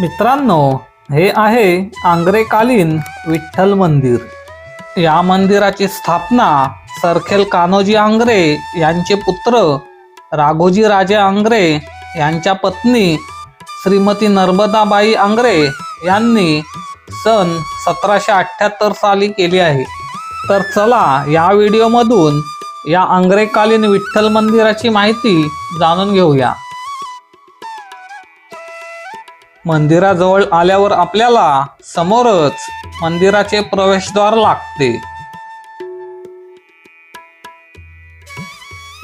मित्रांनो हे आहे आंग्रेकालीन विठ्ठल मंदिर. या मंदिराची स्थापना सरखेल कान्होजी आंग्रे यांचे पुत्र राघोजी राजे आंग्रे यांच्या पत्नी श्रीमती नर्मदाबाई आंग्रे यांनी सन सतराशे अठ्ठ्याहत्तर साली केली आहे. तर चला या व्हिडिओमधून या आंग्रेकालीन विठ्ठल मंदिराची माहिती जाणून घेऊया. मंदिराजवळ आल्यावर आपल्याला समोरच मंदिराचे प्रवेशद्वार लागते.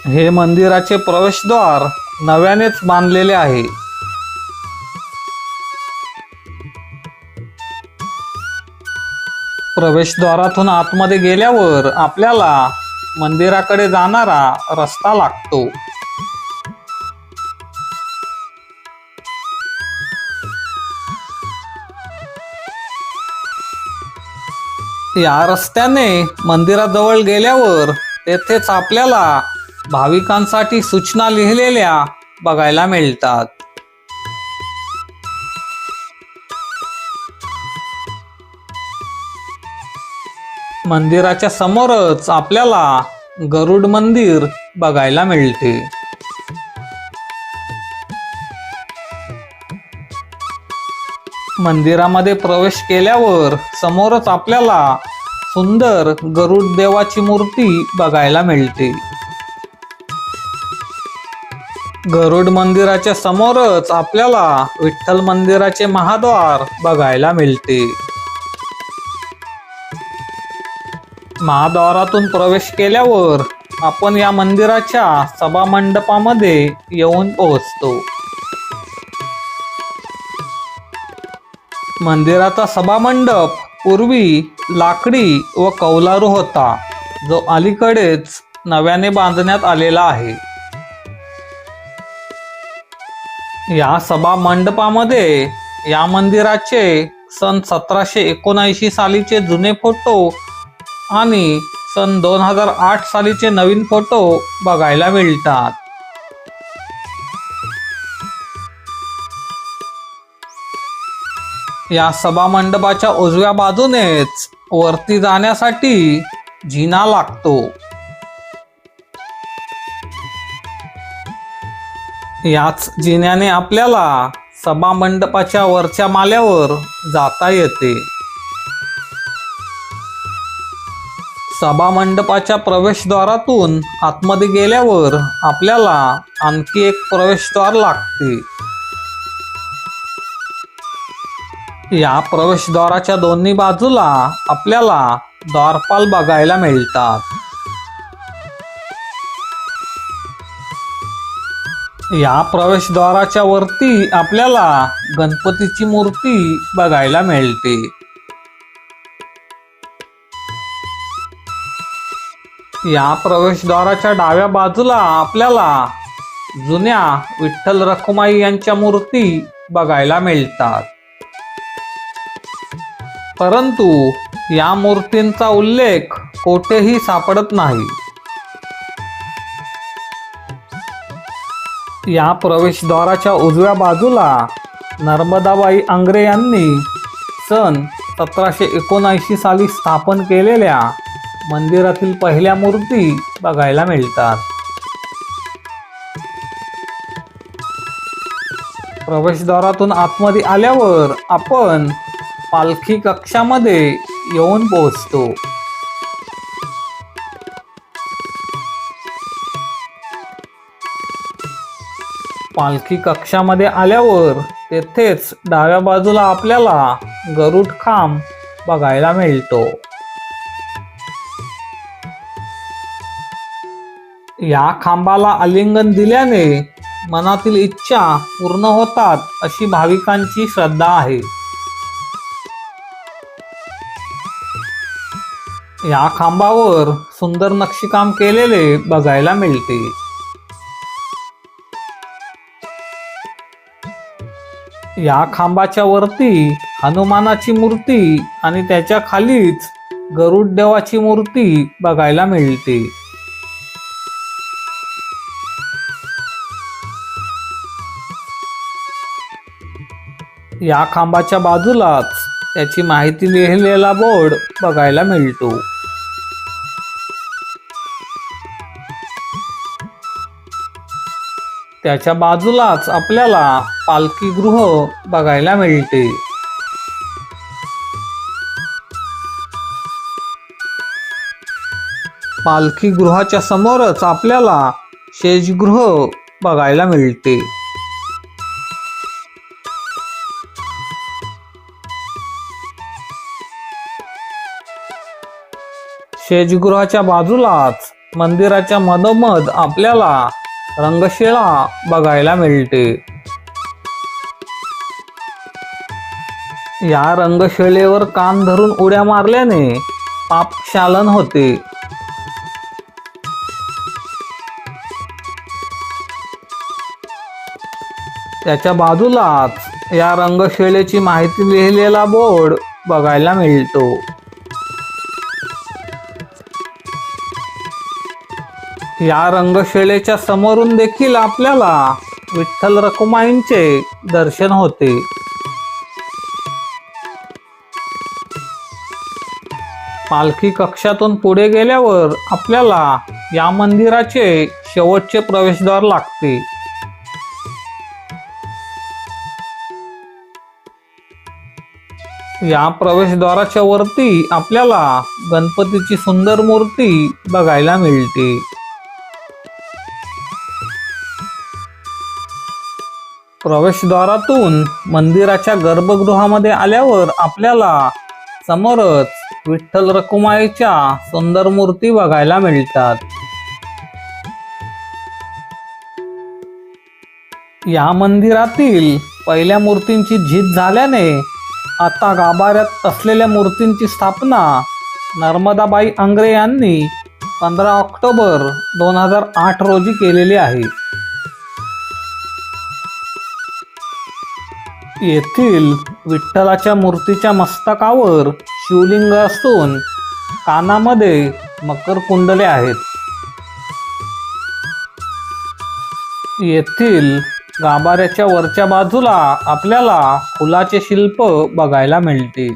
हे मंदिराचे प्रवेशद्वार नव्यानेच बांधलेले आहे. प्रवेशद्वारातून आतमध्ये गेल्यावर आपल्याला मंदिराकडे जाणारा रस्ता लागतो. या रस्त्याने मंदिराजवळ गेल्यावर तेथेच आपल्याला भाविकांसाठी सूचना लिहिलेल्या बघायला मिळतात. मंदिराच्या समोरच आपल्याला गरुड मंदिर बघायला मिळते. मंदिरामध्ये प्रवेश केल्यावर समोरच आपल्याला सुंदर गरुड देवाची मूर्ती बघायला मिळते. गरुड मंदिराच्या समोरच आपल्याला विठ्ठल मंदिराचे महाद्वार बघायला मिळते. महाद्वारातून प्रवेश केल्यावर आपण या मंदिराच्या सभा मंडपामध्ये येऊन पोहोचतो. मंदिराचा सभामंडप पूर्वी लाकडी व कौलारू होता जो अलीकडेच नव्याने बांधण्यात आलेला आहे. या सभा मंडपामध्ये या मंदिराचे सन सतराशे एकोणऐंशी सालीचे जुने फोटो आणि सन दोन हजार आठ सालीचे नवीन फोटो बघायला मिळतात. या सभा मंडपाच्या उजव्या बाजूनेच वरती जाण्यासाठी जिना लागतो. याच जिन्याने आपल्याला सभा मंडपाच्या वरच्या माल्यावर जाता येते. सभा मंडपाच्या प्रवेशद्वारातून आतमध्ये गेल्यावर आपल्याला आणखी एक प्रवेशद्वार लागते. या प्रवेशद्वाराच्या दोन्ही बाजूला आपल्याला द्वारपाल बघायला मिळतात. या प्रवेशद्वाराच्या वरती आपल्याला गणपतीची मूर्ती बघायला मिळते. या प्रवेशद्वाराच्या डाव्या बाजूला आपल्याला जुन्या विठ्ठल रखुमाई यांच्या मूर्ती बघायला मिळतात. परंतु या मूर्तींचा उल्लेख कोठेही सापडत नाही. या प्रवेशद्वाराच्या उजव्या बाजूला नर्मदाबाई आंग्रे यांनी सन सतराशे एकोणऐंशी साली स्थापन केलेल्या मंदिरातील पहिल्या मूर्ती बघायला मिळतात. प्रवेशद्वारातून आतमध्ये आल्यावर आपण पालखी कक्षामध्ये येऊन पोहोचतो. पालखी कक्षामध्ये आल्यावर तेथेच डाव्या बाजूला आपल्याला गरुड खांब बघायला मिळतो. या खांबाला आलिंगन दिल्याने मनातील इच्छा पूर्ण होतात अशी भाविकांची श्रद्धा आहे. या खांबावर सुंदर नक्षीकाम केलेले बघायला मिळते. या खांबाच्या वरती हनुमानाची मूर्ती आणि त्याच्या खालीच गरुड देवाची मूर्ती बघायला मिळते. या खांबाच्या बाजूलाच त्याची माहिती लिहिलेला बोर्ड बघायला मिळतो. त्याच्या बाजूलाच आपल्याला पालखी गृह बघायला मिळते. पालखी गृहाच्या समोरच आपल्याला शेजगृह बघायला मिळते. शेजगृहाच्या बाजूलाच मंदिराच्या मधोमध आपल्याला रंगशिळा बघायला मिळते. या रंगशिळेवर कान धरून उड्या मारल्याने पापशालन होते. त्याच्या बाजूलाच या रंगशिळेची माहिती लिहिलेला बोर्ड बघायला मिळतो. या रंगशिळेच्या समोरून देखील आपल्याला विठ्ठल रखुमाईंचे दर्शन होते. पालखी कक्षातून पुढे गेल्यावर आपल्याला या मंदिराचे शेवटचे प्रवेशद्वार लागते. या प्रवेशद्वाराच्या वरती आपल्याला गणपतीची सुंदर मूर्ती बघायला मिळते. प्रवेशद्वारातून मंदिराच्या गर्भगृहामध्ये आल्यावर आपल्याला समोरच विठ्ठल रखुमाईच्या सुंदर मूर्ती बघायला मिळतात. या मंदिरातील पहिल्या मूर्तींची झीज झाल्याने आता गाभाऱ्यात असलेल्या मूर्तींची स्थापना नर्मदाबाई आंग्रे यांनी पंधरा ऑक्टोबर दोन हजार आठ रोजी केलेली आहे. येथील विठ्ठलाच्या मूर्तीच्या मस्तकावर शिवलिंग असून कानामध्ये मकर कुंडले आहेत. येथील गाभाऱ्याच्या वरच्या बाजूला आपल्याला फुलाचे शिल्प बघायला मिळते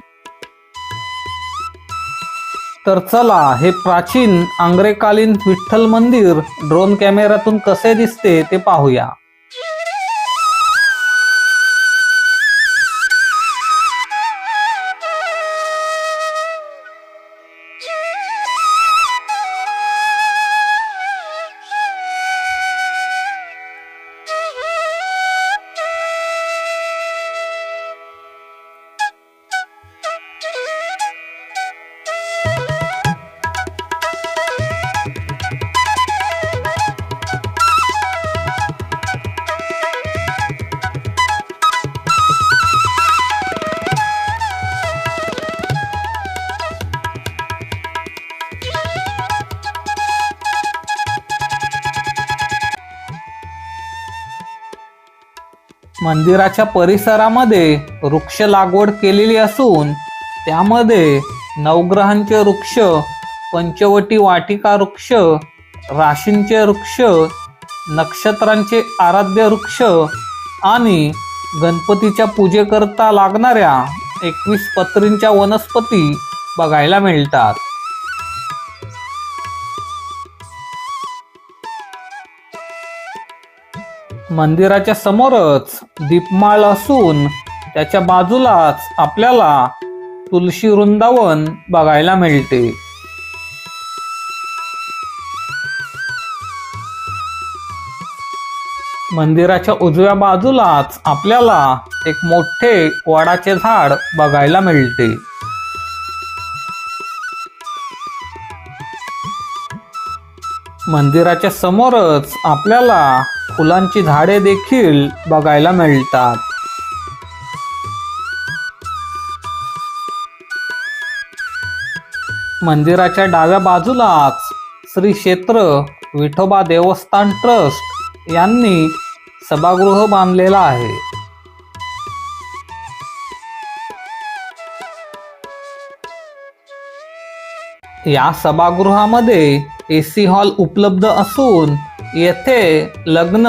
तर चला हे प्राचीन आंग्रेकालीन विठ्ठल मंदिर ड्रोन कॅमेऱ्यातून कसे दिसते ते पाहूया. मंदिराच्या परिसरामध्ये वृक्ष लागवड केलेली असून त्यामध्ये नवग्रहांचे वृक्ष पंचवटी वाटिका वृक्ष राशींचे वृक्ष नक्षत्रांचे आराध्य वृक्ष आणि गणपतीच्या पूजेकरता लागणाऱ्या एकवीस पत्रींच्या वनस्पती बघायला मिळतात. मंदिराच्या समोरच दीपमाळ असून त्याच्या बाजूलाच आपल्याला तुलसी वृंदावन बघायला मिळते. मंदिराच्या उजव्या बाजूलाच आपल्याला एक मोठे वडाचे झाड बघायला मिळते. मंदिराच्या समोरच आपल्याला फुलांची झाडे देखील बघायला मिळतात. मंदिराच्या डाव्या बाजूलाच श्री क्षेत्र विठोबा देवस्थान ट्रस्ट यांनी सभागृह बांधलेला आहे. या सभागृहामध्ये ए सी हॉल उपलब्ध असून येथे लग्न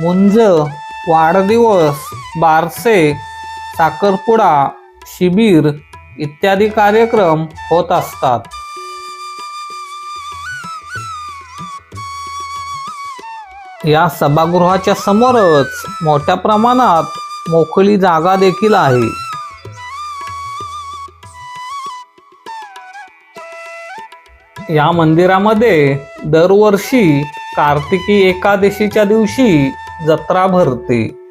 मुंज वाढदिवस बारसे साखरपुडा शिबिर इत्यादी कार्यक्रम होत असतात. या सभागृहाच्या समोरच मोठ्या प्रमाणात मोकळी जागा देखील आहे. या मंदिरामध्ये दरवर्षी कार्तिकी एकादशीच्या दिवशी जत्रा भरते.